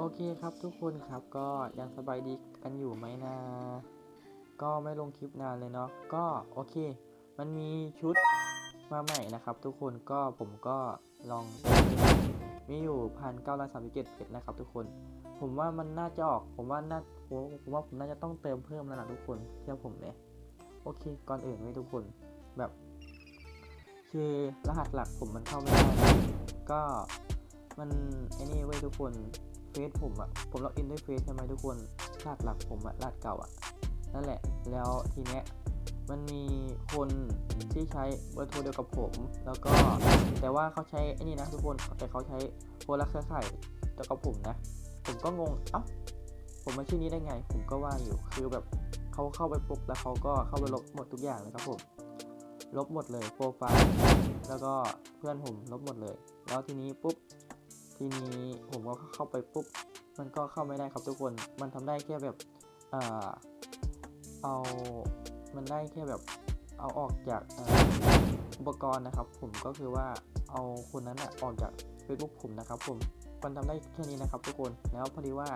โอเคครับทุกคนครับก็ยังสบายดีกันอยู่ไหมนะ ก็ไม่ลงคลิปนานเลยเนาะก็โอเค มันมีชุดมาใหม่นะครับ ทุกคนก็ผมก็ลองมีอยู่พันเก้าร้อยสามสิบเจ็ดเพชรนะครับ ทุกคน ผมว่ามันน่าจะออก ผมว่าน่าผมว่าผมน่าจะต้องเติมเพิ่มแล้วนะทุกคนเชื่อผมเลยโอเค ก่อนอื่นไว้ทุกคนแบบ คือรหัสหลักผมมันเข้าไม่ได้ก็ มันไอ้นี่เว้ยทุกคนเฟซผมอะผมล็อกอินด้วยเฟซใช่ไหมทุกคนรหัสหลักผมอะรหัสเก่าอะนั่นแหละ แล้วทีเนี้ยมันมีคนที่ใช้เบอร์โทรเดียวกับผม แล้วก็แต่ว่าเขาใช้ไอ้นี่นะทุกคนแต่เขาใช้โคนละเครือข่ายเดียวกับผมนะ ผมก็งงเอ้าผมมาชื่อนี้ได้ไง ผมก็ว่าอยู่คือแบบเขาเข้าไปปุ๊บแล้วเขาก็เข้าไปลบหมดทุกอย่างเลยครับผมลบหมดเลยโปรไฟล์แล้วก็เพื่อนผมลบหมดเลย แล้วทีนี้ปุ๊บ ทีนี้ผมก็เข้าไปปุ๊บ มันก็เข้าไม่ได้ครับทุกคน มันทำได้แค่แบบเอ่อเอา มันได้แค่แบบเอาออกจากอุปกรณ์นะครับ ผมก็คือว่าเอาคนนั้นอะออกจาก Facebook ผมนะครับผมมันทำได้แค่นี้นะครับทุกคน แล้วพอดีว่า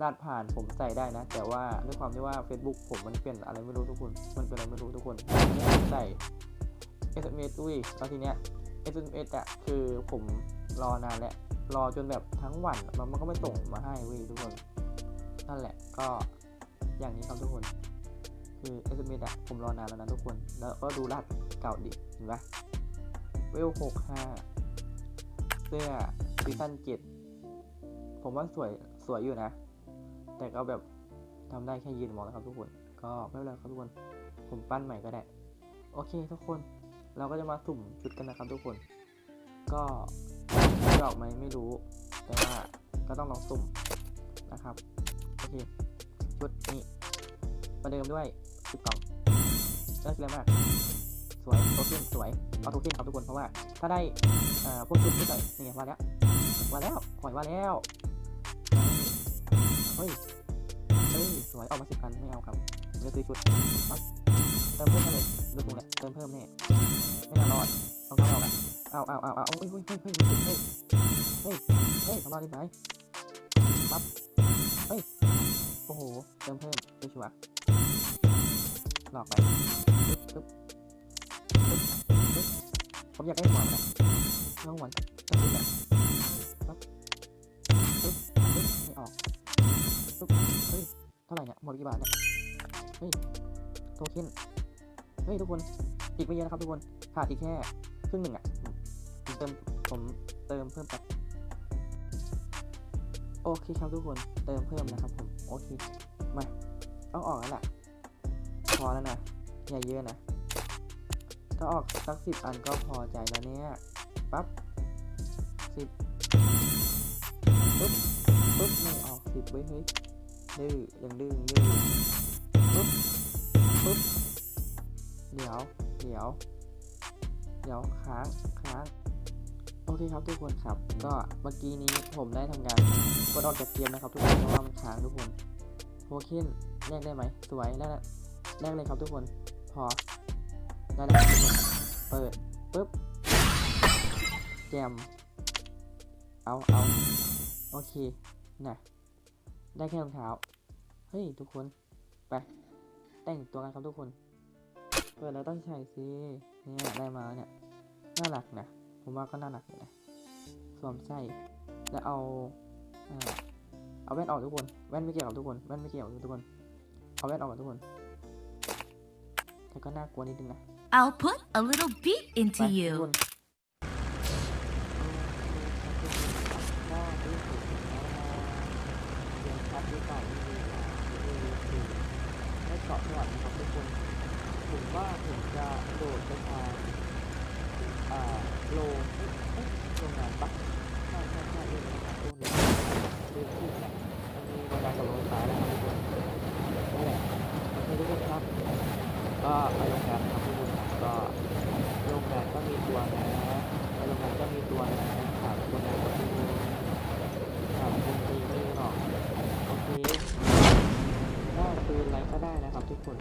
รหัสผ่านผมใส่ได้นะ แต่ว่าด้วยความที่ว่า Facebook ผมมันเป็นอะไรไม่รู้ทุกคน มันเป็นอะไรไม่รู้ทุกคนใส่ SMS อุ้ยแล้วทีเนี้ย SMS อะคือผมรอนานแล้ว รอจนแบบทั้งวันมันก็ไม่ส่งมาให้เว้ยทุกคนนั่นแหละก็อย่างนี้ครับทุกคน คือ SMS อะผมรอนานแล้วนะทุกคน แล้วก็ดูรหัสเก่าดิเห็นปะเวลหกห้าเสื้อซีซั่นเจ็ดผมว่าสวยสวยอยู่นะ แต่ก็แบบทำได้แค่ยืนมองนะครับทุกคน ก็ไม่เป็นไรครับทุกคน ผมปั้นใหม่ก็ได้ โอเคทุกคน เราก็จะมาสุ่มชุดกันนะครับทุกคน ก็ จะออกไหมไม่รู้ แต่ว่าก็ต้องลองสุ่มนะครับ โอเค ชุดนี้ประเดิมด้วยชุดกล่องเลิศเลยมาก สวยโทเค็นสวย เอาโทเค็นครับทุกคน เพราะว่าถ้าได้อ่าพวกชุดที่ใส่นี่ว่าแล้วว่าแล้วปล่อยว่าแล้ว เฮ้ย เฮ้ย สวย ออกมาสิบกันไม่เอาครับเดี๋ยวซื้อชุดเติมเพิ่มเลยดูตรงเนี้เติมเพิ่มแน่ไม่น่ารอดเอาเข้าเอาอะเอา เอาเอาเอาเอาเฮ้ยเฮ้ยเฮ้ยเฮ้ยเฮ้ยเฮ้ยเฮ้ยทำรอดได้ไหมปั๊บเฮ้ยโอ้โหเติมเพิ่มดูชัวร์หลอกไปปึ๊บปึ๊บปึ๊บปึ๊บผมอยากได้หวมันนะเอาหัวต้องปึ๊บอะปั๊บปึ๊บปึ๊บไม่ออกปึ๊บเฮ้ยเท่าไหร่เนี่ยหมดกี่บาทเนี่ยเฮ้ยโทเค็นเฮ้ยทุกคนอีกไม่เยอะนะครับทุกคนขาดอีกแค่ครึ่งหนึ่งอะ เติมผมเติมเพิ่มไปโอเคครับทุกคนเติมเพิ่มนะครับผมโอเคมาต้องออกแล้วแหละพอแล้วนะอย่าเยอะนะถ้าออกสักสิบอันก็พอใจแล้วเนี่ยปั๊บสิบปึ๊บปึ๊บไม่ออกสิบเว้ยเฮ้ยดื้อยังดื้อยังดื้อปึ๊บปึ๊บเดี๋ยวเดี๋ยวเดี๋ยวค้างค้าง โอเคครับทุกคนครับ ก็เมื่อกี้นี้ผมได้ทำการกดออกจากเกมนะครับ ทุกคนเพราะว่ามันค้างทุกคนโทเคนแลกได้ไหมสวยแลกแล้แลกเลยครับทุกคนพอได้แล้วทุกคนเปิดปึ๊บแจมเอาเอาโอเคนะได้แค่รองเท้าเฮ้ยทุกคนไปแต่งตัวกันครับทุกคนเปิดแล้วต้องใส่สิเนี่ยได้มาเนี่ยน่ารักนะ ผมว่าก็น่ารักอยู่นะสวมใส่แล้วเอาอ่าเอาแว่นออกทุกคน แว่นไม่เกี่ยวกับทุกคน แว่นไม่เกี่ยวกับทุกคน เอาแว่นออกกับทุกคนแต่ก็น่ากลัวนิดนึงนะ I'll put a little beat ไป into ทุก you. คนก็ที่สุดแล้วนะเรียนชัดหรือเปล่าไม่รู้อะไม่รู้สิไม่เกาะก่อนนะครับทุกคน ผมว่าผมจะโดดไปทางอ่าโลเอ๊ะเอ๊ะตรงนั้นปะใช่ใช่ใช่เรื่องนี้ครับตรงนี้เรื่องที่แหละมันมีบรรดากับรถสายแล้วครับทุกคนนั่นแหละโอเคทุกคนครับ ก็ไปโรงงานครับทุกคนก็โรงงานก็มีตัวนะไปโรงงานก็มีตัวนะถามคนนั้นก็มีถามคนทีไม่รู้หรอกโอเคได้ปืนอะไรก็ได้นะครับทุกคน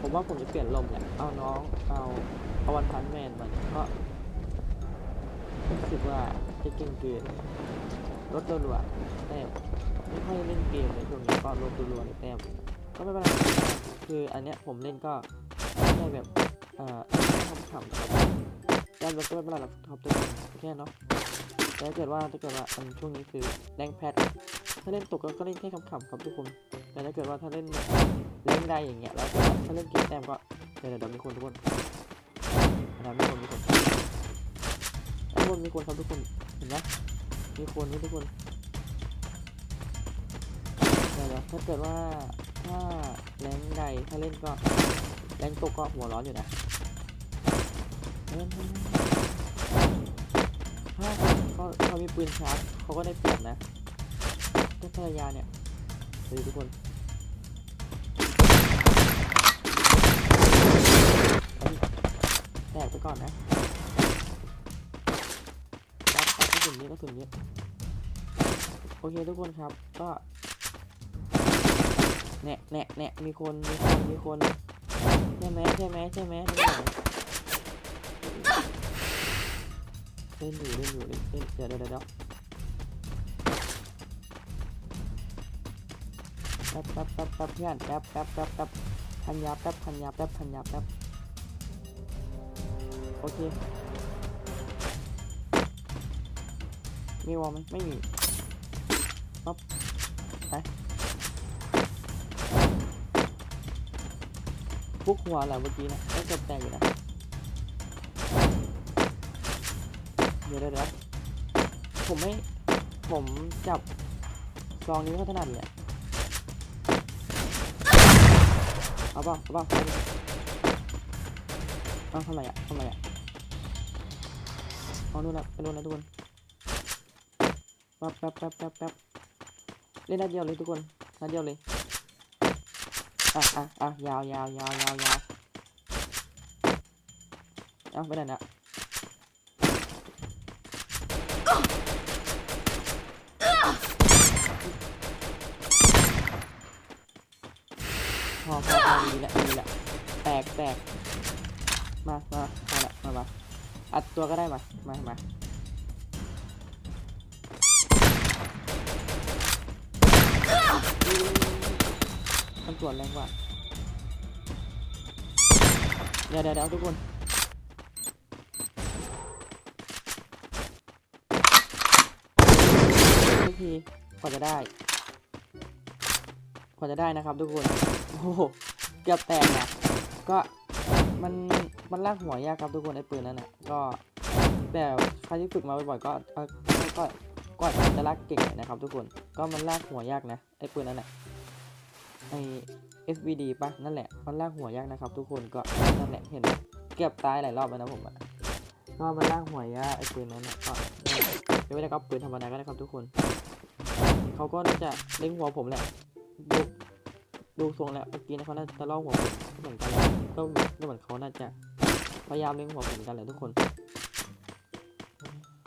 ผม ว่าผมจะเปลี่ยนลมแหละ เอาน้อง เอาเอาวันพันแมนมันก็รู้สึกว่าจะเก่งเกินลดรัวแต้มไม่ค่อยเล่นเกมในช่วงนี้ก็ลดรัวในแต้มก็ไม่เป็นไรคืออันเนี้ยผมเล่นก็แค่แบบเอ่อขำๆนะครับแต้มลดก็ไม่เป็นไรหรอกครับทุกคนแค่เนาะแต่ถ้าเกิดว่าถ้าเกิดว่าช่วงนี้คือแรงแพท ถ้าเล่นตกก็ก็เล่นแค่ขำๆครับทุกคน แต่ถ้าเกิดว่าถ้าเล่นเล่นได้อย่างเงี้ยแล้วถ้าเล่นเกมแต้มก็เดี๋ยวเดี๋ยวมีคนทุกคนนะมีคนมีคนทุกคนมีคนครับทุกคนเห็นไหมมีคนนี่ทุกคนเดี๋ยวเดี๋ยวถ้าเกิดว่าถ้าแรงใดถ้าเล่นก็แรงตกก็หัวร้อนอยู่นะเล่นถ้าเขาเขามีปืนชาร์จเขาก็ได้เปรียบนะ ถ้าภรรยาเนี่ยดูทุกคนแตกไปก่อนนะรับรับกระสุนนี้กระสุนนี้โอเคทุกคนครับ ก็แนะแนะแนะมีคนมีคนมีคนใช่ไหมใช่ไหมใช่ไหมเล่นอยู่เล่นอยู่เล่นเล่นเดี๋ยวเดี๋ยวเดี๋ยว ป๊บแป๊บแป๊บแป๊บเพื่อนแป๊บแป๊บแป๊บแป๊บพันยาแป๊บพันยาแป๊บพันยาแป๊บโอเคมีวอลไหมไม่มีปั๊บไปพุกหัวแหละเมื่อกี้นะก็เกือบแตกอยู่นะเดี๋ยวเดี๋ยวผมไม่ผมจับซองนี้ไม่ถนัดเลย เอาเปล่าเอาเปล่าเอาดิเอาทำไมอะทำไมอะเอานู่นะไปนู่นะทุกคนแป๊บแป๊บแป๊บแป๊บแป๊บเล่นนัดเดียวเลยทุกคนนัดเดียวเลยอะอะอะยาวยาวยาวยาวยาวเอาไปไหนนะ แตกมามามาละมามาอัดตัวก็ได้มา มามามันตรวจแรงกว่าเดี๋ยวเดี๋ยวเดี๋ยวทุกคนทุกทีกว่าจะได้กว่าจะได้นะครับทุกคน โอ้โห เกือบแตกนะ ก็มันมันลากหัวยากครับทุกคนไอ้ปืนนั่นน่ะก็แบบใครที่ฝึกมาบ่อยๆก็ก็ก็จะลากเก่งหน่อยนะครับ ทุกคนก็มันลากหัวยากนะไอ้ปืนนั่นน่ะไอ้ SVD ปะนั่นแหละมันลากหัวยากนะครับ ทุกคนก็นั่นแหละเห็นเกือบตายหลายรอบแล้วนะผมอะก็มันลากหัวยากไอ้ปืนนั้นน่ะก็ไม่ได้ก็ปืนธรรมดาก็ได้ครับทุกคนเขาก็น่าจะเล็งหัวผมแหละ ดูทรงแล้วเมื่อกี้นะเขาน่าจะล่อหัวผมเหมือนกันแหละก็เหมือนเขาน่าจะพยายามเล็งหัวผมเหมือนกันแหละทุกคน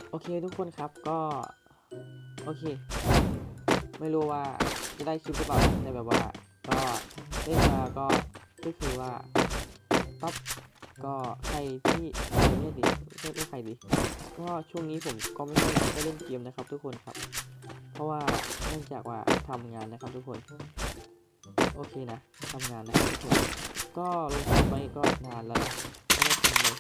โอเคทุกคนครับก็ โอเค ไม่รู้ว่าจะได้คลิปหรือเปล่าแต่แบบว่า ก็เล่นมาก็ก็คือว่าปั๊บก็ใครที่เออเนี่ยดิเรียกว่าใครดีก็ช่วงนี้ผมก็ไม่ได้เล่นเกมนะครับ ทุกคนครับ เพราะว่าเนื่องจากว่าทำงานนะครับทุกคน โอเคนะทำงานนะทุกคนก็ลงทุนไปก็นานแล้วไม่ได้ทำเลย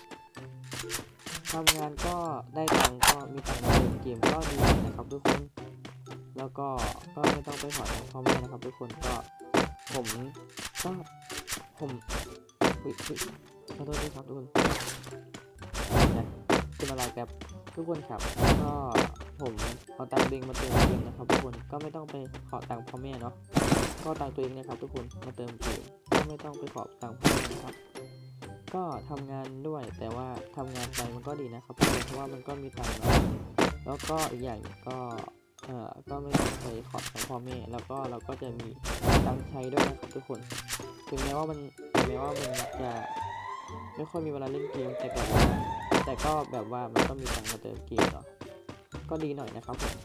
ทำงานก็ได้ตังก็มีตังเล่นเกมก็ดีนะครับทุกคน แล้วก็ก็ไม่ต้องไปขอตังพ่อแม่นะครับทุกคนก็ผมก็ผมอุ๊ยอุ๊ยขอโทษด้วยครับทุกคนนะเป็นอะไรแบบทุกคนครับก็ผมเอาตังค์เองมาเติมเกมนะครับทุกคนก็ไม่ต้องไปขอตังค์พ่อแม่เนาะ ก็ตังตัวเองนะครับทุกคนมาเติมเกมก็ไม่ต้องไปขอบตังค์พ่อแม่นะครับ ก็ทำงานด้วยแต่ว่าทำงานไปมันก็ดีนะครับเพราะว่ามันก็มีตังค์แล้วก็อีกอย่างก็เอ่อก็ไม่ต้องไปขอตังพ่อแม่แล้วก็เราก็จะมีตังค์ใช้ด้วยนะครับทุกคนถึงแม้ว่ามันถึงแม้ว่ามันจะไม่ค่อยมีเวลาเล่นเกมแต่ก็แต่ก็แบบว่ามันก็มีตังค์มาเติมเกมเนาะก็ดีหน่อยนะครับผม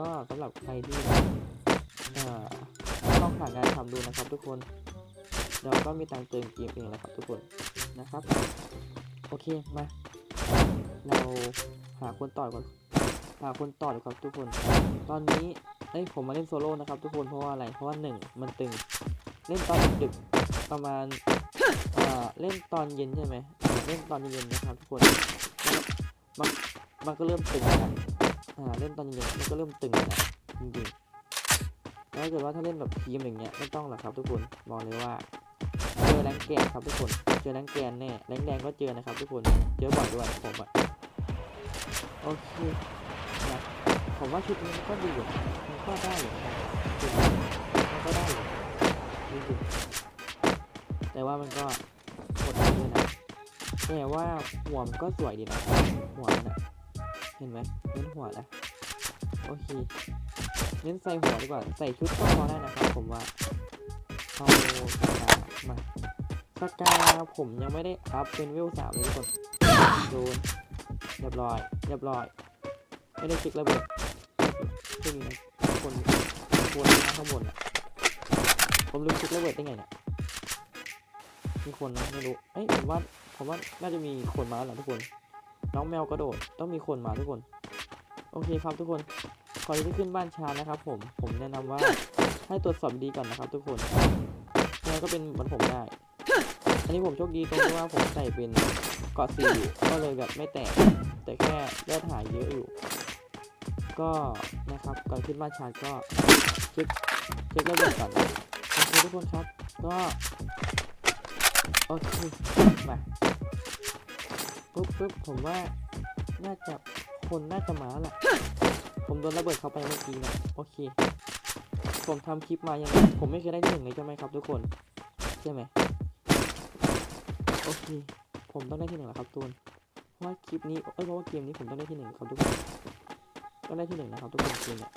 ก็สำหรับใครที่เอ่อ ลองหางานทำดูนะครับทุกคน เราก็มีตังเติมเกมเองแหละครับทุกคนนะครับ โอเคมา เราหาคนต่อยก่อนหาคนต่อดีกว่าทุกคน ตอนนี้เอ้ยผมมาเล่นโซโล่นะครับทุกคนเพราะว่าอะไรเพราะว่าหนึ่งมันตึงเล่นตอนดึกประมาณอ่าเล่นตอนเย็นใช่ไหมเล่นตอนเย็นนะครับทุกคนมันมันก็เริ่มตึงแล้วอ่าเล่นตอนเย็นมันก็เริ่มตึงแล้วจริงๆ ถ้าเกิดว่าถ้าเล่นแบบทีมอย่างเงี้ยไม่ต้องหรอกครับทุกคนบอกเลยว่า เจอแรงแกนครับทุกคน เจอแรงแกนแน่แรงแดงก็เจอนะครับทุกคน เจอบ่อยด้วยผมอะโอเคนะผมว่าชุดนี้ก็ดีอยู่มันก็ได้อยู่นะครับจริงๆมันก็ได้อยู่จริงๆแต่ว่ามันก็กดดันด้วยนะแต่ว่าหัวมันก็สวยดีนะหัวมันอะเห็นไหมเน้นหัวนะโอเค เน้นใส่หัวดีกว่า ใส่ชุดก็พอได้นะครับผมว่าเอาสกามาสกาผมยังไม่ได้อัพเป็นเวลสามเลยทุกคนโดนเรียบร้อยเรียบร้อย ไม่ได้จิกระเบิดช่วงนี้นะคนคนนะข้างบนอะผมลืมจิกระเบิดได้ไงเนี่ยมีคนนะไม่รู้เอ้ยผมว่าผมว่าน่าจะมีคนมาแล้วทุกคน น้องแมวกระโดดต้องมีคนมาทุกคน โอเคครับทุกคน ก่อนที่จะขึ้นบ้านชานะครับผมผมแนะนำว่าให้ตรวจสอบดีก่อนนะครับ ทุกคนแล้วก็เป็นเหมือนผมได้ อันนี้ผมโชคดีตรงที่ว่าผมใส่เป็นเกาะสีอยู่ก็เลยแบบไม่แตก แต่แค่เลือดหายเยอะอยู่ ก็นะครับก่อนขึ้นบ้านชาร์จก็เช็คเช็คระเบิดก่อนนะโอเคทุกคนครับ ก็โอเคมาปุ๊บปุ๊บผมว่าน่าจะคนน่าจะมาแล้วล่ะ ผมโดนระเบิดเข้าไปเมื่อกี้นะโอเค ผมทำคลิปมายังไงผมไม่เคยได้ที่หนึ่งเลยใช่ไหมครับทุกคนใช่ไหมโอเค ผมต้องได้ที่หนึ่งแล้วครับตูนเพราะว่าคลิปนี้เอ้ยเพราะว่าเกมนี้ผมต้องได้ที่หนึ่งครับทุกคนต้องได้ที่หนึ่งนะครับทุกคนเกมเนี่ย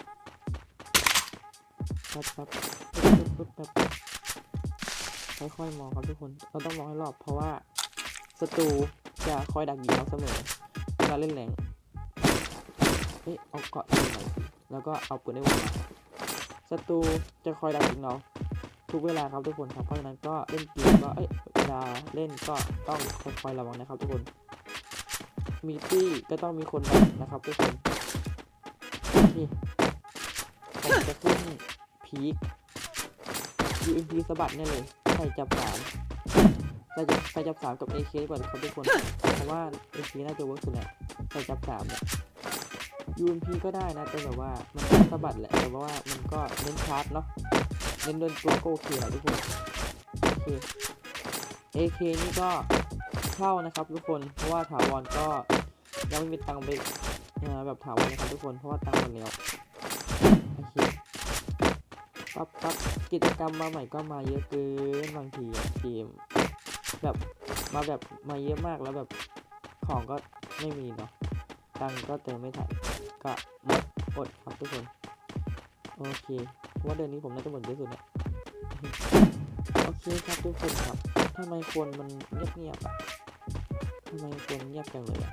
แป๊บแป๊บแป๊บแป๊บปั๊บค่อยๆมองครับทุกคน เราต้องมองให้รอบเพราะว่าศัตรูจะคอยดักยิงเราเสมอเวลาเล่นแรง เฮ้ยเอาเกาะยิงหน่อยสิแล้วก็เอาปืนได้วางมาศัตรูจะคอยดักยิงเราทุกเวลาครับทุกคนครับเพราะฉะนั้นก็เล่นเกมก็เอ้ยเวลาเล่นก็ต้องคอยระวังนะครับ ทุกคน มีตี้ก็ต้องมีคนดักนะครับทุกคนนี่ผมจะขึ้นพีค UMP สะบัดเนี่ยเลยใส่จับสามใส่จับใส่จับสามกับ AK ดีกว่าครับทุกคน เพราะว่า AK น่าจะเวิร์กสุดแหละใส่จับสามเนี่ย UMP ก็ได้นะแต่แบบว่ามันสะบัดแหละแต่ว่ามันก็เน้นชาร์จเนาะเน้นโดนตัวโอเคแหละทุกคนโอเค AK นี่ก็เข้านะครับทุกคนเพราะว่าถาวรก็ยังไม่มีตังค์ไปเอ่อแบบถาวรนะครับทุกคนเพราะว่าตังค์หมดแล้วโอเคปั๊บปั๊บกิจกรรมมาใหม่ก็มาเยอะเกินบางทีเกมแบบมาแบบมาเยอะมากแล้วแบบของก็ไม่มีเนาะตังก็เติมไม่ทัน ก็หมดอดครับทุกคน โอเคว่าเดือนนี้ผมน่าจะหมดเยอะสุดเนี่ยโอเคครับทุกคนครับทำไมคนมันเงียบเงียบๆอะทำไมคนเงียบจังเลยอะ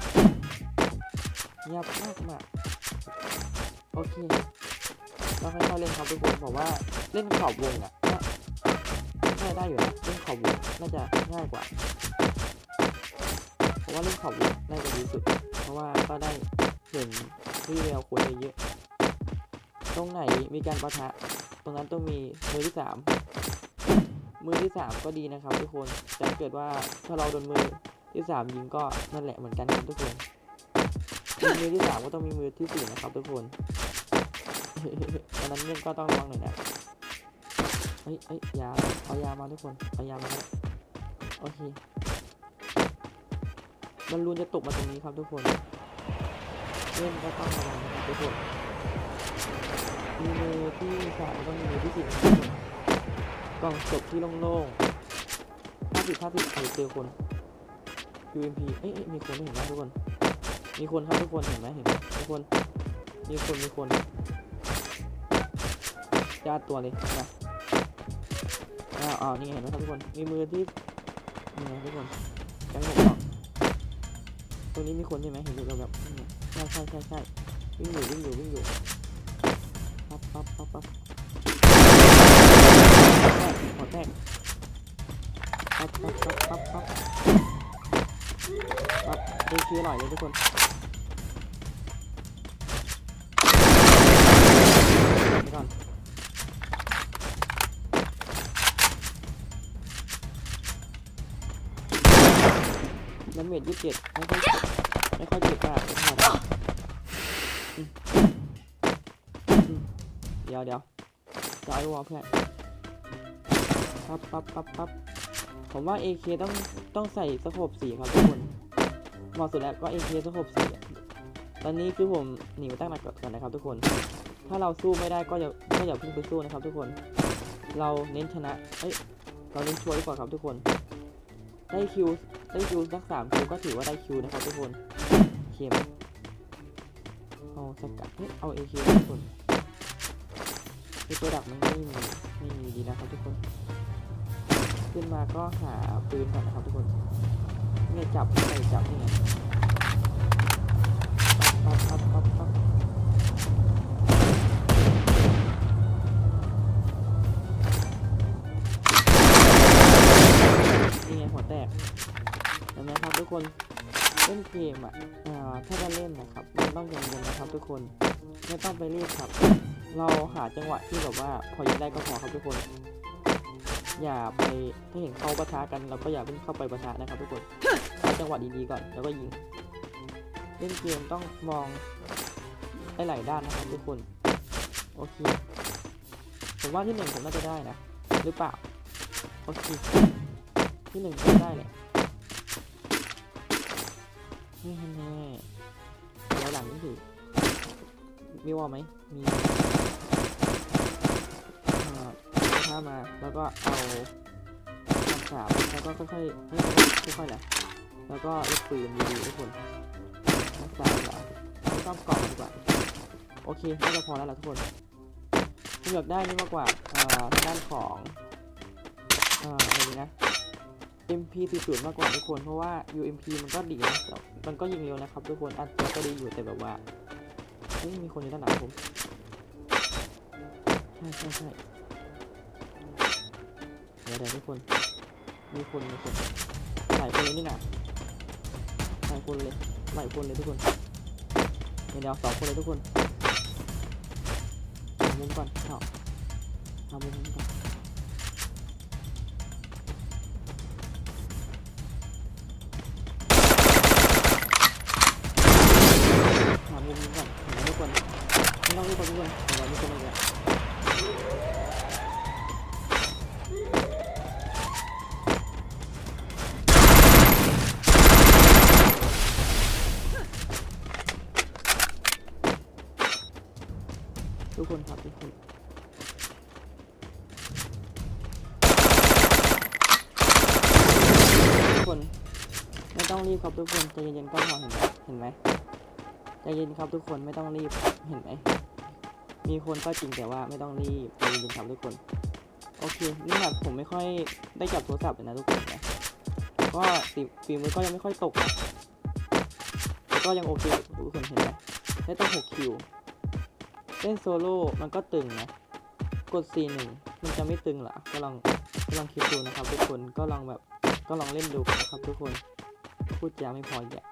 เงียบมากมากโอเคเราค่อยๆเล่นครับทุกคนบอกว่าเล่นขอบวงอะน่าน่าได้อยู่นะเล่นขอบวงน่าจะง่ายกว่าผมว่าเล่นขอบวงน่าจะดีสุด เพราะว่าก็ได้เห็น วิวแววคนเยอะ ตรงไหนมีการประทะ ตรงนั้นต้องมีมือที่สามมือที่สามก็ดีนะครับ ทุกคนแต่ถ้าเกิดว่าถ้าเราโดนมือที่สามยิงก็นั่นแหละเหมือนกันครับทุกคนมีมือที่สามก็ต้องมีมือที่สี่นะครับ ทุกคนตอนนั้นเล่นก็ต้องระวังหน่อยนะเฮ้ยเฮ้ยยาเอายามาทุกคนเอายามาโอเคบอลลูนจะตกมาตรงนี้ครับทุกคน เล่นก็ต้องระวังนะครับทุกคนมีมือที่สามต้องมีมือที่สี่ทุกคนกล่องศพที่โล่งๆห้าสิบห้าสิบใครเจอคน UMP เอ้ยมีคนเห็นไหมทุกคน มีคนครับทุกคนเห็นไหมเห็นมทุกคน มีคนมีคนจ้าติตัวเลยนะอ้าวอ้าวนี่เห็นไหมครับทุกคน มีมือที่นี่นะทุกคนยังผมบอกตรงนี้มีคนใช่ไหมเห็นอยู่แบบๆนี่ใช่ใช่ใช่ใช่วิ่งอยู่วิ่งอยู่วิ่งอยู่ปั๊บปั๊บปั๊บปั๊บหัวแตกหัวแปั๊บปั๊บปั๊บปั๊บปั๊บดูทีอร่อยเลยทุกคนนน้ำเม็ดยี่สิบเจ็ด ไม่ค่อยเจ็บมากไม่ค่อยอืมอืมเดี๋ยวเดี๋ยวจะเอาไอ้วอลเพื่อนปั๊บปั๊บปั๊บปั๊บผมว่า AK ต้องต้องใส่สโคปสีครับทุกคนเหมาะสุดแล้วก็ AK สโคปสีตอนนี้คือผมหนีมาตั้งหนักก่อนนะครับทุกคน ถ้าเราสู้ไม่ได้ก็อย่าก็อย่าเพิ่งไปสู้นะครับทุกคน เราเน้นชนะเอ้ยเราเน้นช่วยก่อนครับทุกคน ได้คิวได้คิวสักสามคิวก็ถือว่าได้คิวนะครับทุกคนเข็มเอาสกัดเฮ้ยเอาเอคิวทุกคนไอตัวดักมันไม่มีไม่มีดีนะครับทุกคน ขึ้นมาก็หาปืนก่อนนะครับทุกคนเนี่ยจับใส่จับเนี่ไงปั๊บปั๊บปั๊บปั๊บ กคนเล่นเกมอะถ้าจะเล่นนะครับมันต้องเย็นๆนะครับทุกคนไม่ต้องไปรีบครับ เราหาจังหวะที่แบบว่าพอยิงได้ก็พอครับทุกคน อย่าไปถ้าเห็นเขาปะทะกันเราก็อย่าเพิ่งเข้าไปปะทะนะครับทุกคนเอาจังหวะดีๆก่อนแล้วก็ยิง เล่นเกมต้องมองได้หลายด้านนะครับทุกคนโอเคผมว่าที่หนึ่งผมน่าจะได้นะหรือเปล่าโอเคที่หนึ่งก็ได้แหละ นี่แน่ๆเดี๋ยวหลังนี่ถือมีวอลไหมมีอ่าถ้ามาแล้วก็เอาคำสาบแล้วก็ค่อยๆไม่ค่อยๆแหละแล้วก็ลูกปืนดีๆทุกคนรักษาเหรอไม่ต้องกรอบดีกว่าโอเคน่าจะพอแล้วล่ะทุกคนผมอยากได้นี่มากกว่าอ่าทางด้านของอ่าอะไรนะ MP 40มากกว่าทุกคนเพราะว่า UMP มันก็ดีนะแต่มันก็ยิงเร็วนะครับทุกคนอันก็ดีอยู่แต่แบบว่าเฮ้ยมีคนอยู่ด้านหลังผมใช่ใช่ใช่เดี๋ยวเดี๋ยวทุกคน มีคนมีคนหลายคนเลยนี่นะหลายคนเลยหลายคนเลยทุกคนเดี๋ยวสองคนเลยทุกคนหามุมก่อนเอาหามุมก่อน ไม่ต้องรีบไปทุกคนเดี๋ยวเรามีคนอีกแล้วทุกคนครับทุกคนคนไม่ต้องรีบครับทุกคนใจเย็นๆก็พอเห็นไหมเห็นไหมใจเย็นครับทุกคนไม่ต้องรีบเห็นไหม มีคนก็จริงแต่ว่าไม่ต้องรีบใจเย็นครับทุกคน โอเค นี่แบบผมไม่ค่อยได้จับโทรศัพท์เลยนะทุกคนนะก็ฝีฝีมือก็ยังไม่ค่อยตกนะแต่ก็ยังโอเคดูทุกคนเห็นไหมได้ตั้ง6คิวเล่นโซโล่มันก็ตึงนะ กด C1 มันจะไม่ตึงหรอก็ลองก็ลองคิดดูนะครับ ทุกคนก็ลองแบบก็ลองเล่นดูนะครับทุกคนพูดจาไม่พออีกอะ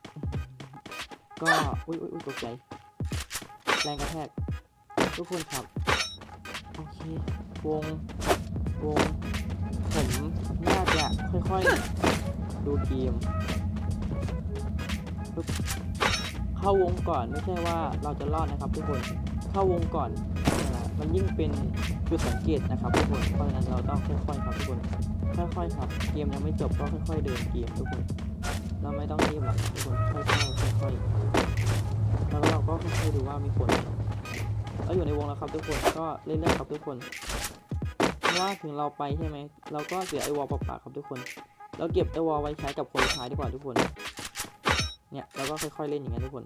ก็ อุ้ยอุ้ยอุ้ยตกใจ แรงกระแทก ทุกคนครับ โอเค วง วง ผมน่าจะค่อยๆ ดูเกมเข้าวงก่อนไม่ใช่ว่าเราจะรอดนะครับ ทุกคน เข้าวงก่อนมันยิ่งเป็นจุดสังเกตนะครับทุกคนเพราะฉะนั้นเราต้องค่อยๆครับทุกคนค่อยๆครับเกมยังไม่จบก็ค่อย ๆ เดินเกมทุกคน เราไม่ต้องรีบหรอกทุกคนค่อยๆค่อยๆแล้วเราก็ค่อยๆดูว่ามีคน เราอยู่ในวงแล้วครับทุกคนก็เรื่อยๆครับทุกคนเพราะว่าถึงเราไปใช่ไหมเราก็เสียไอวอลเปล่าๆครับทุกคน เราเก็บไอวอลไว้ใช้กับคนสุดท้ายดีกว่าทุกคน เนี่ยเราก็ค่อยๆเล่นอย่างเงี้ยทุกคน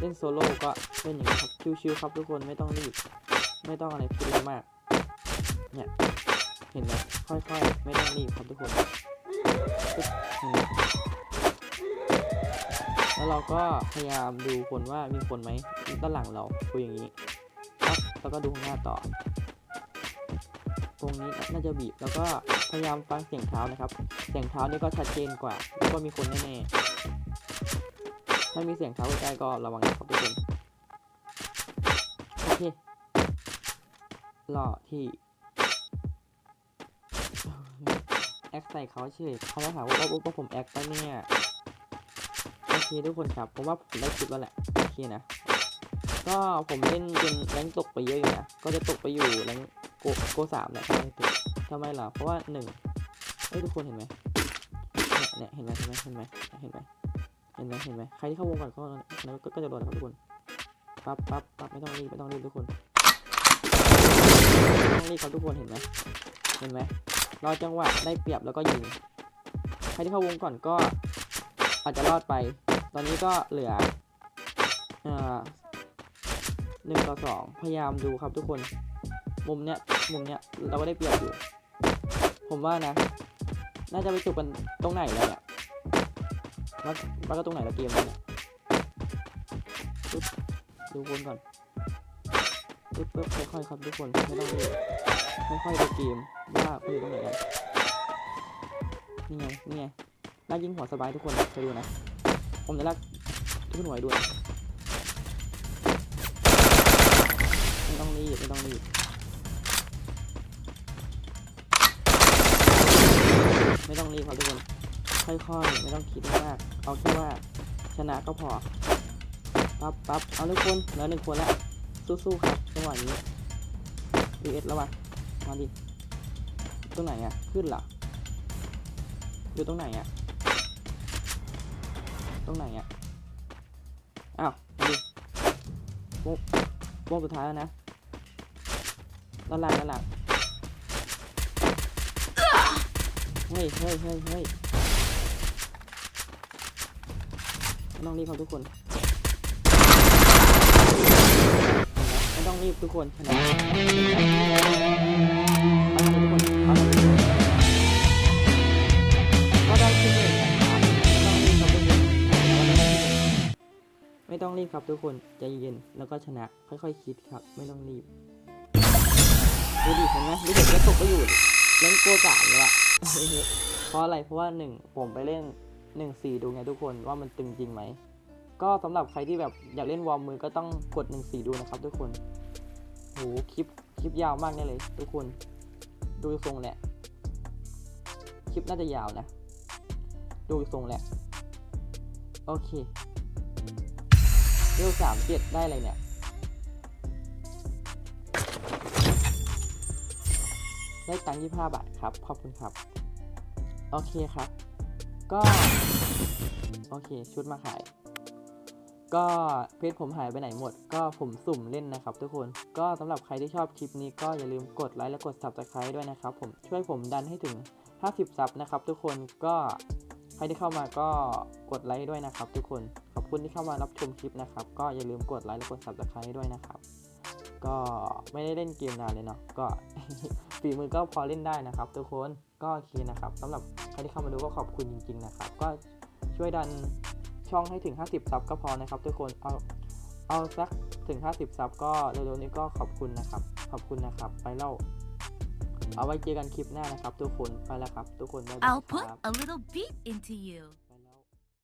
เล่นโซโล่ก็เล่นอย่างเงี้ยครับชิวๆครับทุกคนไม่ต้องรีบไม่ต้องอะไรคิดมาก เนี่ยเห็นไหมค่อยๆ ไม่ต้องรีบครับทุกคนเห็นไหม แล้วเราก็พยายามดูคนว่ามีคนไหมด้านหลังเราคุยอย่างนี้ปั๊บแล้วก็ดูข้างหน้าต่อ ตรงนี้น่าจะบีบแล้วก็พยายามฟังเสียงเท้านะครับ เสียงเท้านี่ก็ชัดเจนกว่าแล้วก็มีคนแน่ๆถ้ามีเสียงเท้าใกล้ๆก็ระวังนะครับทุกคนโอเครอที่แอคใส่เขาเฉยเขาจะถามว่าว่าว่าผมแอคปะเนี่ย เคทุกคนครับผมว่าผมได้คลิปแล้วแหละโอเคนะ ก็ผมเล่นจนแรงตกไปเยอะอยู่นะก็จะตกไปอยู่แรงโกโกสามแหละทำไมทำไมล่ะเพราะว่าหนึ่งเอ้ยทุกคนเห็นไหมเนี่ยเห็นไหมเห็นไหมเห็นไหมเห็นไหมเห็นไหมเห็นไหมใครที่เข้าวงก่อนก็แล้วก็ก็จะโดนนะครับทุกคนปั๊บปั๊บปั๊บไม่ต้องรีบไม่ต้องรีบทุกคนไม่ต้องรีบครับทุกคนเห็นไหมเห็นไหมรอจังหวะได้เปรียบแล้วก็ยิงใครที่เข้าวงก่อนก็อาจจะรอดไป ตอนนี้ก็เหลืออ่อหนึ่งต่อสองพยายามดูครับทุกคน มุมเนี้ยมุมเนี้ยเราก็ได้เปรียบอยู่ ผมว่านะ น่าจะไปจบกันตรงไหนแล้วเนี่ยว่าว่าก็ตรงไหนละเกมเนี่ยปึ๊บดูวนก่อนปึ๊บปึ๊บค่อยๆครับทุกคนไม่ต้องรีบค่อยๆดูเกมว่าเขาอยู่ตรงไหนกันนี่ไงนี่ไงลายิงหัวสบายทุกคนเคยดูนะ ผมจะลากทุกหน่วยด้วยไม่ต้องรีบไม่ต้องรีบไม่ต้องรีบครับทุกคนค่อยๆไม่ต้องคิดมากเอาแค่ว่าชนะก็พอปั๊บปั๊บเอาทุกคนเหลือหนึ่งคนแล้วสู้ๆครับจังหวะนี้ US แล้ววะมาดิตรงไหนอะขึ้นเหรออยู่ตรงไหนอะ ตรงไหนอะ อ้าวดิวงวงสุดท้ายแล้วนะด้านล่างด้านล่างเฮ้ยเฮ้ยเฮ้ยเฮ้ยไม่ต้องรีบครับทุกคน ไม่ต้องรีบทุกคนนะ ไม่ต้องรีบครับทุกคนใจเย็นแล้วก็ชนะค่อยๆคิดครับ ไม่ต้องรีบดูดิเห็นไหมดูเด็กจะตกไปอยู่เล่นโกสาเลยอะเพราะอะไรเพราะว่าหนึ่งผมไปเล่นหนึ่งสี่ดูไงทุกคนว่ามันตึงจริงไหมก็สำหรับใครที่แบบอยากเล่นวอร์มมือก็ต้องกดหนึ่งสี่ดูนะครับ ทุกคนโหคลิปคลิปยาวมากแน่เลย ทุกคนดูทรงแหละคลิปน่าจะยาวนะ ดูทรงแหละ โอเค เร็วสามเจ็ดได้อะไรเนี่ย ได้ตังค์ยี่ห้าบาทครับ ขอบคุณครับ โอเคครับ ก็ โอเค ชุดมาขาย ก็เพจผมหายไปไหนหมด ก็ผมสุ่มเล่นนะครับทุกคน ก็สำหรับใครที่ชอบคลิปนี้ก็อย่าลืมกดไลค์และกด subscribe ด้วยนะครับ ผมช่วยผมดันให้ถึง 50 ซับนะครับทุกคนก็ ใครที่เข้ามาก็กดไลค์ด้วยนะครับ ทุกคนขอบคุณที่เข้ามารับชมคลิปนะครับ ก็อย่าลืมกดไลค์และกด subscribe ด้วยนะครับ ก็ไม่ได้เล่นเกมนานเลยเนาะก็ฝีมือก็พอเล่นได้นะครับ ทุกคนก็โอเคนะครับสำหรับใครที่เข้ามาดูก็ขอบคุณจริง ๆ นะครับ ก็ช่วยดันช่องให้ถึง 50 ซับก็พอนะครับ ทุกคนเอาเอาสักถึง 50 ซับก็เร็วๆนี้ก็ขอบคุณนะครับ ขอบคุณนะครับ ไปเล่า เอาไว้เจอกันคลิปหน้านะครับ ทุกคน ไปแล้วครับ ทุกคนบ๊ายบาย I'll ค put รับ a little beat into you.